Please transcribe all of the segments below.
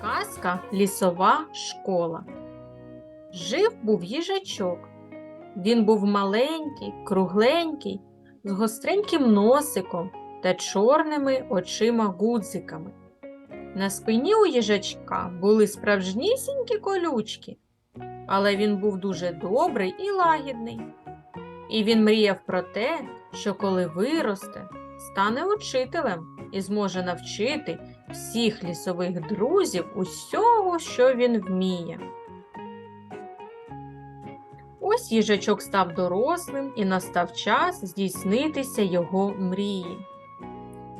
Казка Лісова школа. Жив був їжачок. Він був маленький, кругленький, з гостреньким носиком та чорними очима-гудзиками. На спині у їжачка були справжнісінькі колючки, але він був дуже добрий і лагідний. І він мріяв про те, що коли виросте, стане учителем і зможе навчити всіх лісових друзів усього, що він вміє. Ось їжачок став дорослим і настав час здійснитися його мрії.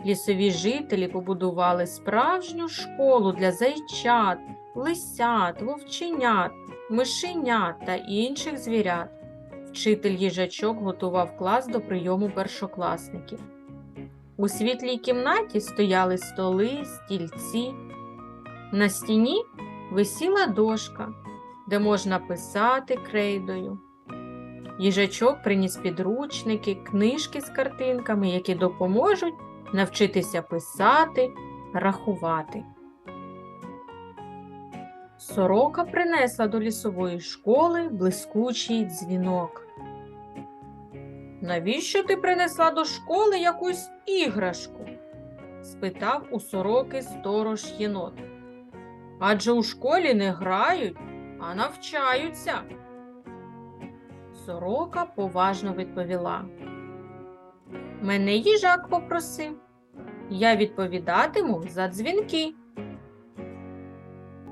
Лісові жителі побудували справжню школу для зайчат, лисят, вовченят, мишенят та інших звірят. Вчитель їжачок готував клас до прийому першокласників. У світлій кімнаті стояли столи, стільці. На стіні висіла дошка, де можна писати крейдою. Їжачок приніс підручники, книжки з картинками, які допоможуть навчитися писати, рахувати. Сорока принесла до лісової школи блискучий дзвінок. Навіщо ти принесла до школи якусь іграшку? спитав у сороки сторож єнот. Адже у школі не грають, а навчаються. Сорока поважно відповіла. Мене їжак попросив. Я відповідатиму за дзвінки.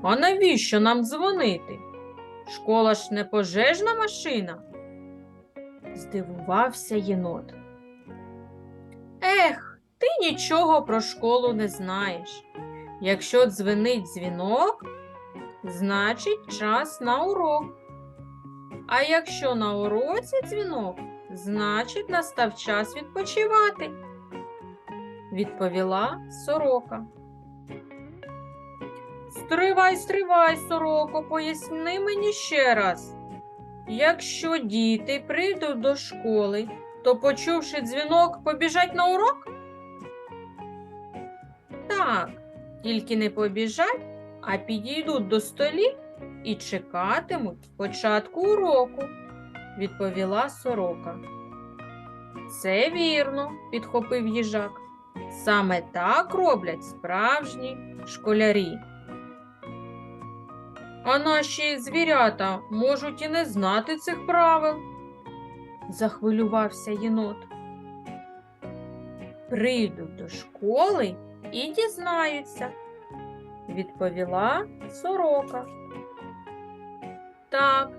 А навіщо нам дзвонити? Школа ж не пожежна машина. Здивувався єнот. Ех, ти нічого про школу не знаєш. Якщо дзвенить дзвінок, значить час на урок. А якщо на уроці дзвінок, значить настав час відпочивати, відповіла сорока. Стривай, стривай, сороко, поясни мені ще раз. Якщо діти прийдуть до школи, то, почувши дзвінок, побіжать на урок? Так, тільки не побіжать, а підійдуть до столів і чекатимуть початку уроку, відповіла сорока. Це вірно, підхопив їжак. Саме так роблять справжні школярі. А наші звірята можуть і не знати цих правил, захвилювався єнот. Прийдуть до школи і дізнаються, відповіла сорока. Так,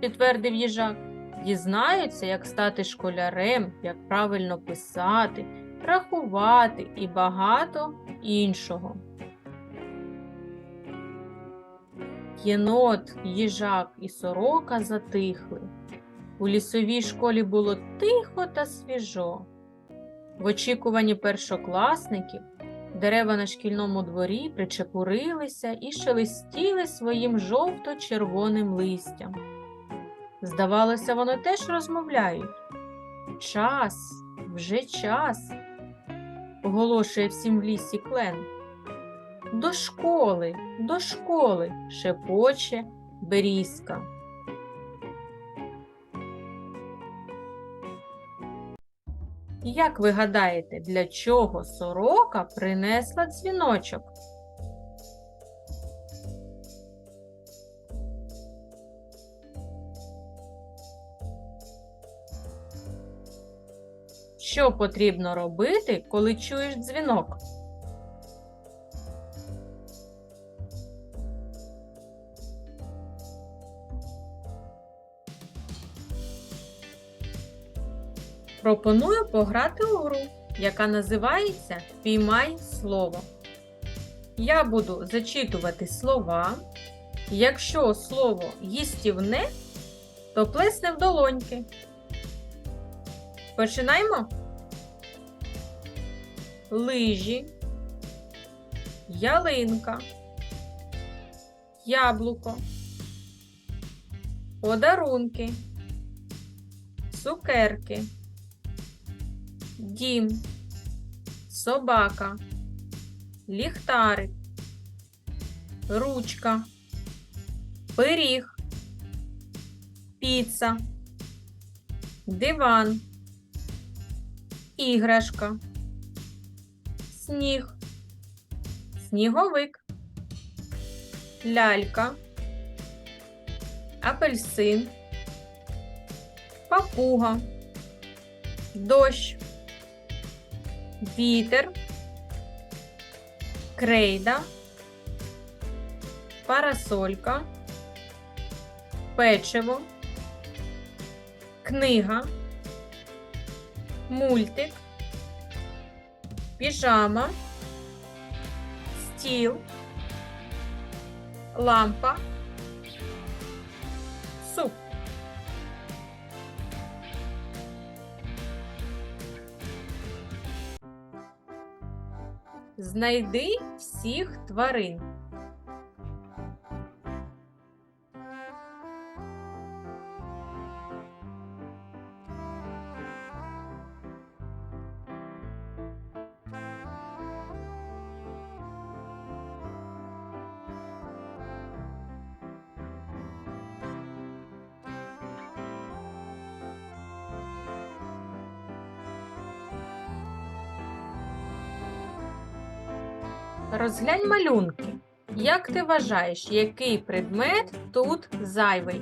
підтвердив їжак, дізнаються, як стати школярем, як правильно писати, рахувати і багато іншого. Єнот, їжак і сорока затихли. У лісовій школі було тихо та свіжо. В очікуванні першокласників дерева на шкільному дворі причепурилися і шелестіли своїм жовто-червоним листям. Здавалося, вони теж розмовляють. Час, вже час, оголошує всім в лісі клен. До школи, до школи, шепоче берізка. Як ви гадаєте, для чого сорока принесла дзвіночок? Що потрібно робити, коли чуєш дзвінок? Пропоную пограти у гру, яка називається Піймай слово. Я буду зачитувати слова. Якщо слово їстівне, то плесне в долоньки. Починаємо. Лижі, ялинка, яблуко, подарунки, цукерки дім, собака, ліхтарик, ручка, пиріг, піца, диван, іграшка, сніг, сніговик, лялька, апельсин, папуга, дощ, вітер, крейда, парасолька, печиво, книга, мультик, піжама, стіл, лампа, суп. Знайди всіх тварин. Розглянь малюнки. Як ти вважаєш, який предмет тут зайвий?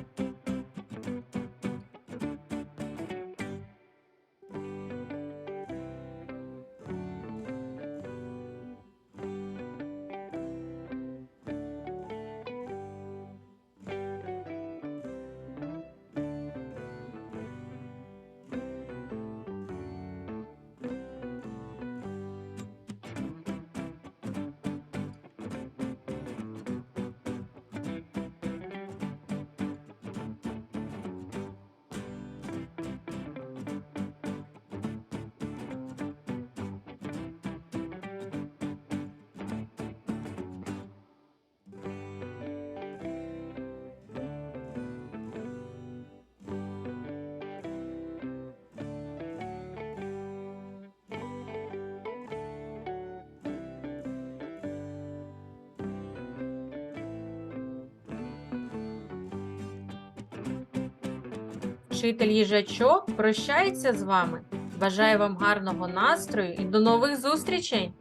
Вчитель їжачок прощається з вами. Бажаю вам гарного настрою і до нових зустрічей!